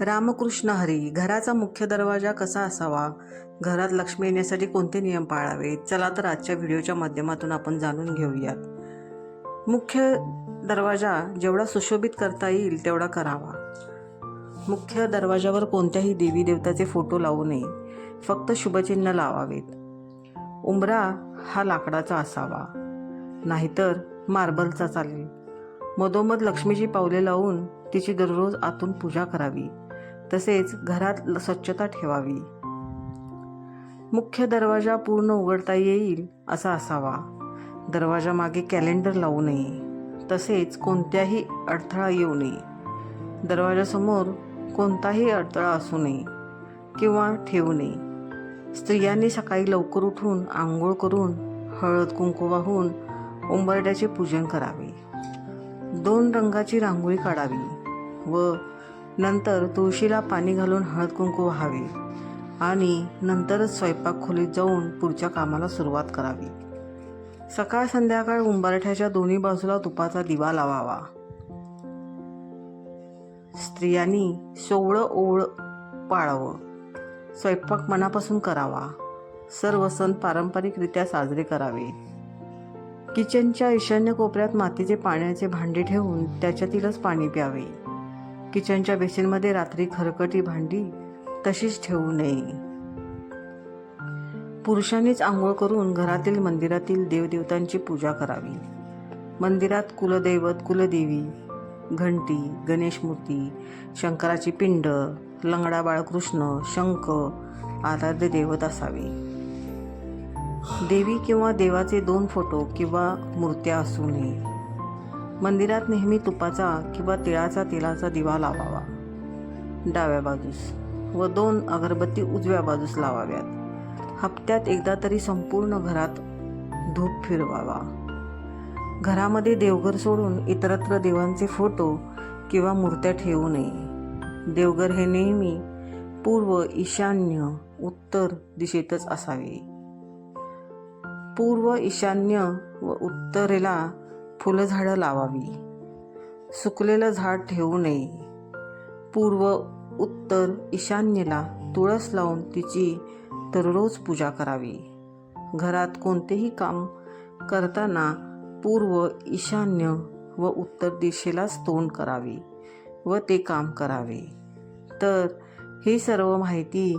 रामकृष्ण हरी घराचा मुख्य दरवाजा कसा असावा? घरात लक्ष्मी येण्यासाठी कोणते नियम पाळावेत चला तर आजच्या व्हिडिओच्या माध्यमातून आपण जाणून घेऊयात. मुख्य दरवाजा जेवढा सुशोभित करता येईल तेवढा करावा. मुख्य दरवाजावर कोणत्याही देवी देवताचे फोटो लावू नये. फक्त शुभचिन्ह लावावेत. उंबरा हा लाकडाचा असावा. नाहीतर मार्बलचा चालेल. मधोमध लक्ष्मीची पावले लावून तिची दररोज आतून पूजा करावी. तसेच घरात स्वच्छता ठेवावी. मुख्य दरवाजा पूर्ण उघडता येईल असा असावा. दरवाजा मागे कॅलेंडर लावू नये. तसेच कोणत्याही अडथळा येऊ नये. दरवाजासमोर कोणताही अडथळा असू नये किंवा ठेवू नये. स्त्रियांनी सकाळी लवकर उठून आंघोळ करून हळद कुंकू वाहून उंबरड्याचे पूजन करावे. दोन रंगाची रांगोळी काढावी व नंतर तुळशीला पाणी घालून हळद कुंकू व्हावे आणि नंतरच स्वयंपाक खोलीत जाऊन पुढच्या कामाला सुरुवात करावी. सकाळ संध्याकाळ उंबरठ्याच्या दोन्ही बाजूला तुपाचा दिवा लावावा. स्त्रियांनी सोवळं ओळ पाळावं. स्वयंपाक मनापासून करावा. सर्व सण पारंपरिकरित्या साजरे करावे. किचनच्या ईशान्य कोपऱ्यात मातीचे पाण्याचे भांडे ठेवून त्याच्यातीलच पाणी प्यावे. किचनच्या बेसिनमध्ये रात्री खरकटी भांडी तशीच ठेवू नये. पुरुषांनीच आंघोळ करून घरातील मंदिरातील देवदेवतांची पूजा करावी. मंदिरात कुलदैवत कुलदेवी घंटी गणेश मूर्ती शंकराची पिंड लंगडा बाळकृष्ण शंख आराध्य दैवत असावे. देवी किंवा देवाचे दोन फोटो किंवा मूर्त्या असू नये. मंदिरात नेहमी तुपाचा किंवा तिळाचा तेलाचा दिवा लावावा. डाव्या बाजूस व दोन अगरबत्ती उजव्या बाजूस लावाव्यात. हप्त्यात एकदा तरी संपूर्ण घरात धूप फिरवावा. घरामध्ये देवघर सोडून इतरत्र देवांचे फोटो किंवा मूर्त्या ठेवू नये. देवघर हे नेहमी पूर्व ईशान्य उत्तर दिशेतच असावे. पूर्व ईशान्य व उत्तरेला फुलझाडं लावावी. सुकलेलं झाड ठेवू नये. पूर्व उत्तर ईशान्येला तुळस लावून तिची दररोज पूजा करावी. घरात कोणतेही काम करताना पूर्व ईशान्य व उत्तर दिशेलाच तोंड करावे व ते काम करावे. तर ही सर्व माहिती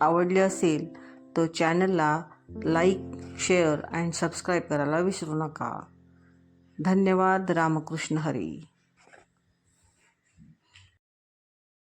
आवडली असेल तर चॅनलला लाईक शेअर अँड सबस्क्राईब करायला विसरू नका. धन्यवाद रामकृष्ण हरी.